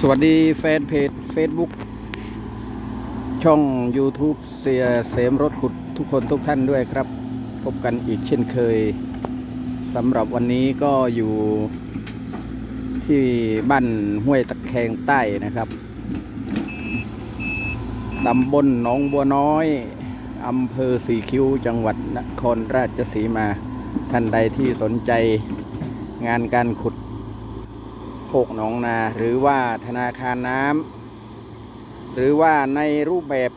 สวัสดีแฟนเพจ Facebook ช่อง YouTube เสียเสมรถขุดทุกคนทุกท่านด้วยครับ พบกันอีกเช่นเคยสำหรับวันนี้ก็อยู่ที่บ้านห้วยตะแคงใต้นะครับตำบลหนองบัวน้อยอำเภอสีคิ้วจังหวัดนครราชสีมา ท่านใดที่สนใจงานการขุด กหนองนา หรือว่าธนาคารน้ำหรือว่าในรูปแบบ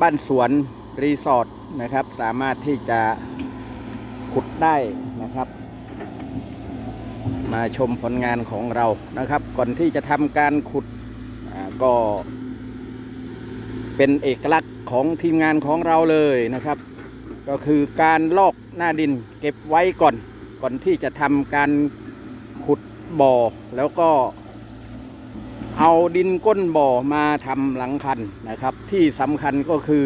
บ้านสวนรีสอร์ทนะครับ สามารถที่จะขุดได้นะครับ มาชมผลงานของเรานะครับ ก่อนที่จะทำการขุดก็เป็นเอกลักษณ์ของทีมงานของเราเลยนะครับ ก็คือการลอกหน้าดินเก็บไว้ก่อนก่อนที่จะทำการ บ่อแล้วก็ เอาดินก้นบ่อมาทำหลังคันนะครับ ที่สำคัญก็คือ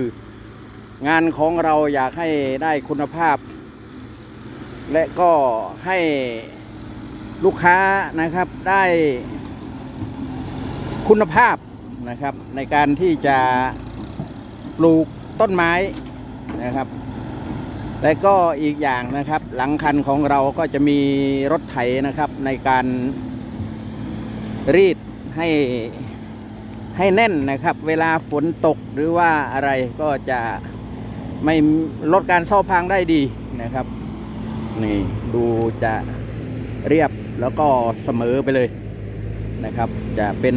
งานของเราอยากให้ได้คุณภาพ และก็ให้ลูกค้านะครับได้คุณภาพนะครับในการที่จะปลูกต้นไม้นะครับ และก็อีกอย่างนะครับ หลังคันของเราก็จะมีรถไถนะครับในการรีดให้ให้แน่นนะครับ เวลาฝนตกหรือว่าอะไรก็จะไม่ลดการซ่อพังได้ดีนะครับนี่ดูจะเรียบแล้วก็เสมอไปเลยนะครับ จะเป็น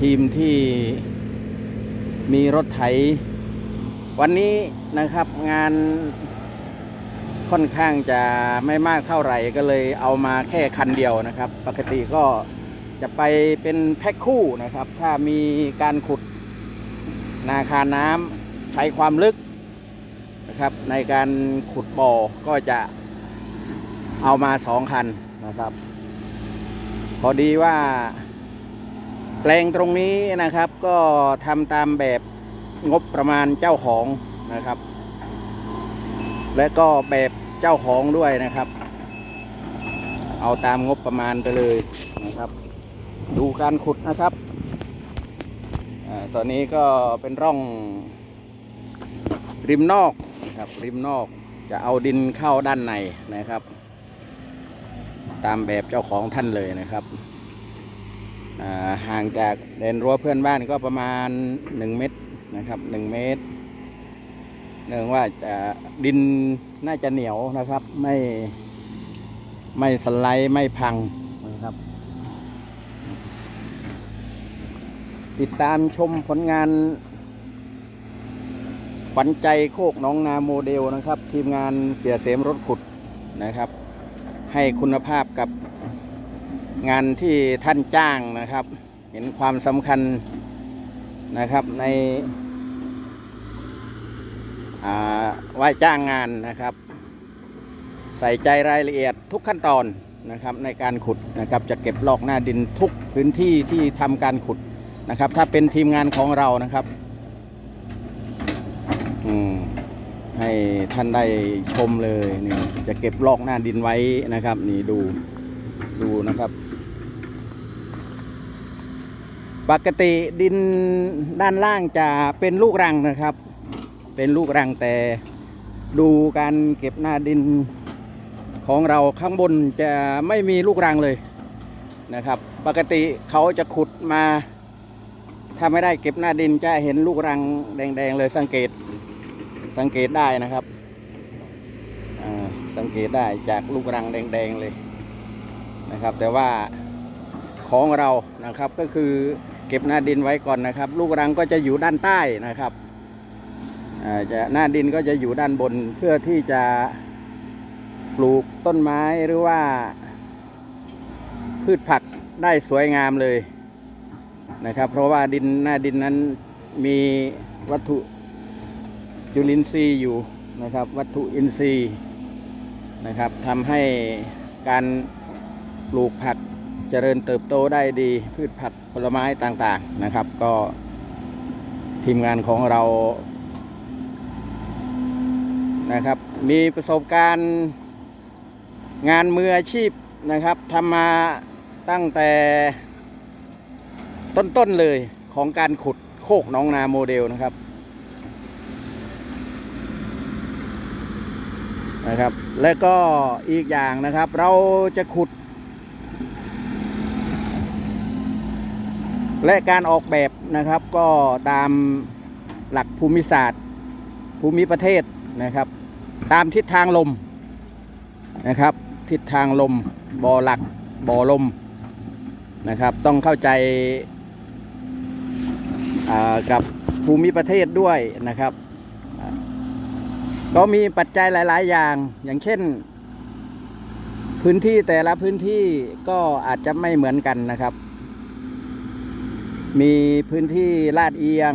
ทีมที่มีรถไถ วันนี้นะครับงาน ค่อนข้างจะไม่มากเท่าไหร่ก็เลยเอามาแค่คันเดียวนะครับ ปกติก็จะไปเป็นแพ็คคู่นะครับ ถ้ามีการขุดนาคาน้ำใช้ความลึกนะครับ ในการขุดบ่อก็จะเอามาสองคันนะครับ พอดีว่า แปลงตรงนี้นะครับ ก็ทำตามแบบงบประมาณเจ้าของนะครับ และก็แบบเจ้าของด้วยนะครับ เอาตามงบประมาณไปเลยนะครับ ดูการขุดนะครับอตอนนี้ก็เป็นร่องริมนอกนะครับ ริมนอกจะเอาดินเข้าด้านในนะครับ ตามแบบเจ้าของท่านเลยนะครับห่างจากเดนรั้วเพื่อนบ้านก็ประมาณ 1 เมตรนะครับ 1 เมตร เนื่องว่าจะดินน่าจะเหนียวนะครับ ไม่ไม่สไลด์ไม่พังนะครับ ติดตามชมผลงานขวัญใจโคกน้องนาโมเดลนะครับ ทีมงานเสียเสมรถขุดนะครับ ให้คุณภาพกับงานที่ท่านจ้างนะครับ เห็นความสำคัญนะครับใน ว่าจ้างงานนะครับ ใส่ใจรายละเอียดทุกขั้นตอนนะครับในการขุดนะครับจะเก็บลอกหน้าดินทุกพื้นที่ที่ทำการขุดนะครับ ถ้าเป็นทีมงานของเรานะครับให้ท่านได้ชมเลยนี่จะเก็บลอกหน้าดินไว้นะครับนี่ดูดูนะครับ ปกติดินด้านล่างจะเป็นลูกรังนะครับ เป็นลูกรังแต่ดูการเก็บหน้าดินของเราข้างบนจะไม่มีลูกรังเลยนะครับ ปกติเขาจะขุดมา ถ้าไม่ได้เก็บหน้าดินจะเห็นลูกรังแดงๆเลยสังเกตสังเกตได้นะครับสังเกตได้จากลูกรังแดงๆเลยนะครับ แต่ว่าของเรานะครับก็คือเก็บหน้าดินไว้ก่อนนะครับ ลูกรังก็จะอยู่ด้านใต้นะครับ จะหน้าดินก็จะอยู่ด้านบนเพื่อที่จะปลูกต้นไม้หรือว่า พืชผักได้สวยงามเลยนะครับ เพราะว่าดินหน้าดินนั้นมีวัตถุจุลินทรีย์อยู่นะครับ วัตถุอินทรีย์นะครับทำให้การปลูกผักเจริญเติบโตได้ดี พืชผักผลไม้ต่างๆนะครับ ก็ทีมงานของเรา นะครับ มีประสบการณ์งานมืออาชีพนะครับทำมาตั้งแต่ต้นๆเลยของการขุดโคกน้องนาโมเดลนะครับนะครับ และก็อีกอย่างนะครับ เราจะขุด และการออกแบบนะครับก็ตามหลักภูมิศาสตร์ ภูมิประเทศ นะครับ ตามทิศทางลมนะครับ ทิศทางลมบ่อหลักบ่อลมนะครับ ต้องเข้าใจากับภูมิประเทศด้วยนะครับ ก็มีปัจจัยหลาย ๆ อย่างอย่างเช่น พื้นที่แต่ละพื้นที่ก็อาจจะไม่เหมือนกันนะครับ มีพื้นที่ลาดเอียง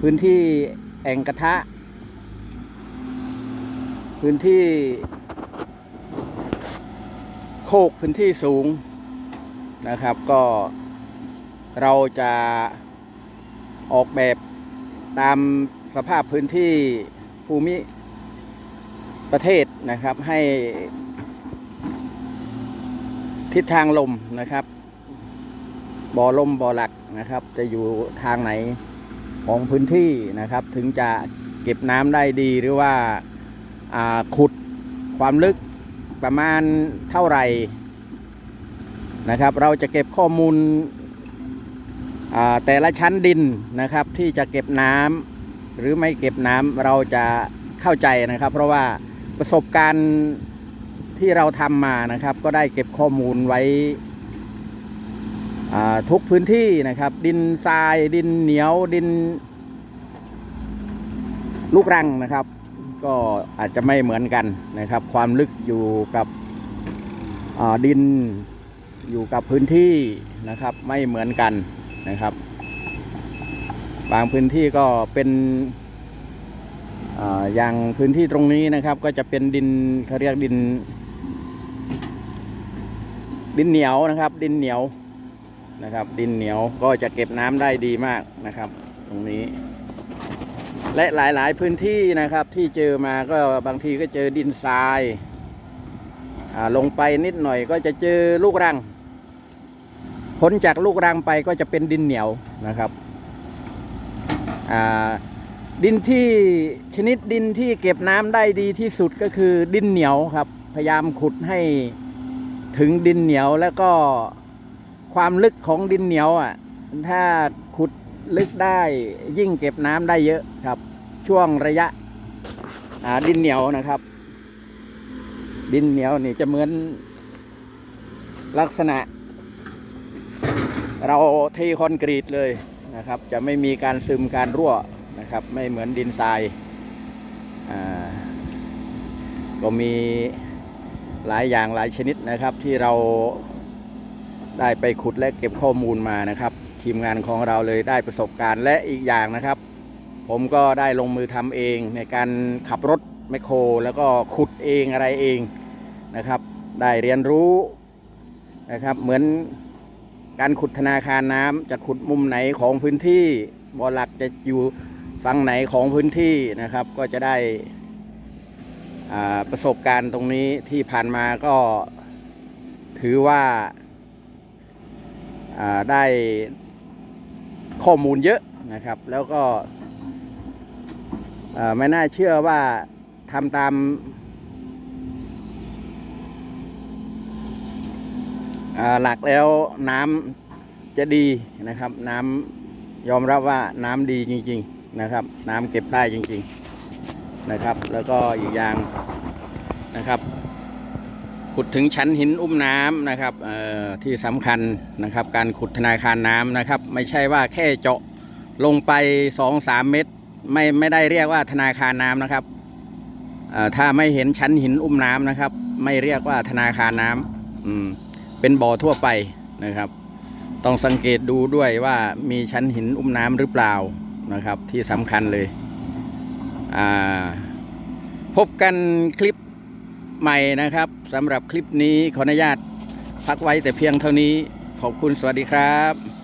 พื้นที่แอ่งกระทะ พื้นที่ โคกพื้นที่สูงนะครับ ก็เราจะออกแบบตามสภาพพื้นที่ภูมิประเทศนะครับให้ทิศทางลมนะครับบ่อลมบ่อหลักนะครับ จะอยู่ทางไหนของพื้นที่นะครับ ถึงจะเก็บน้ำได้ดีหรือว่าอ่า ขุดความลึกประมาณเท่าไหร่นะครับ เราจะเก็บข้อมูลแต่ละชั้นดินนะครับ ที่จะเก็บน้ำหรือไม่เก็บน้ำเราจะเข้าใจนะครับ เพราะว่าประสบการณ์ที่เราทำมานะครับ ก็ได้เก็บข้อมูลไว้ทุกพื้นที่นะครับ ดินทรายดินเหนียวดินลูกรังนะครับ ก็อาจจะไม่เหมือนกันนะครับ ความลึกอยู่กับดินอยู่กับพื้นที่นะครับ ไม่เหมือนกันนะครับ บางพื้นที่ก็เป็นออย่างพื้นที่ตรงนี้นะครับ ก็จะเป็นดินเขาเรียกดิน ดินเหนียวนะครับ ดินเหนียวนะครับ ดินเหนียวก็จะเก็บน้ำได้ดีมากนะครับ ตรงนี้ และหลายๆพื้นที่นะครับที่เจอมาก็บางทีก็เจอดินทรายลงไปนิดหน่อยก็จะเจอลูกรังพ้นจากลูกรังไปก็จะเป็นดินเหนียวนะครับดินที่ชนิดดินที่เก็บน้ำได้ดีที่สุดก็คือดินเหนียวครับ พยายามขุดให้ถึงดินเหนียวแล้วก็ความลึกของดินเหนียวอะถ้า ลึกได้ยิ่งเก็บน้ำได้เยอะครับ ช่วงระยะดินเหนียวนะครับ ดินเหนียวนี่จะเหมือนลักษณะ เราเทคอนกรีตเลยนะครับ จะไม่มีการซึมการรั่วนะครับ ไม่เหมือนดินทรายก็มีหลายอย่างหลายชนิดนะครับที่เราได้ไปขุดและเก็บข้อมูลมานะครับ ทีมงานของเราเลยได้ประสบการณ์และอีกอย่างนะครับ ผมก็ได้ลงมือทำเองในการขับรถแมคโคร แล้วก็ขุดเองอะไรเองนะครับ ได้เรียนรู้นะครับเหมือนการขุดธนาคารน้ำจะขุดมุมไหนของพื้นที่บ่อหลักจะอยู่ฝั่งไหนของพื้นที่นะครับ ก็จะได้ประสบการณ์ตรงนี้ที่ผ่านมาก็ถือว่าอ่าได้ ข้อมูลเยอะนะครับ แล้วก็ไม่น่าเชื่อว่าทำตามหลักแล้วน้ำจะดีนะครับ น้ำยอมรับว่าน้ำดีจริง ๆนะครับ น้ำเก็บได้จริง ๆนะครับ แล้วก็อีกอย่างนะครับ ขุดถึงชั้นหินอุ้มน้ำนะครับที่สำคัญนะครับ การขุดธนาคารน้ำนะครับ ไม่ใช่ว่าแค่เจาะลงไปสองสามเมตร ไม่ไม่ได้เรียกว่าธนาคารน้ำนะครับถ้าไม่เห็นชั้นหินอุ้มน้ำนะครับ ไม่เรียกว่าธนาคารน้ำอืมเป็นบ่อทั่วไปนะครับ ต้องสังเกตดูด้วยว่ามีชั้นหินอุ้มน้ำหรือเปล่านะครับ ที่สำคัญเลย พบกันคลิป ใหม่นะครับสำหรับคลิปนี้ขออนุญาตพักไว้แต่เพียงเท่านี้ขอบคุณสวัสดีครับ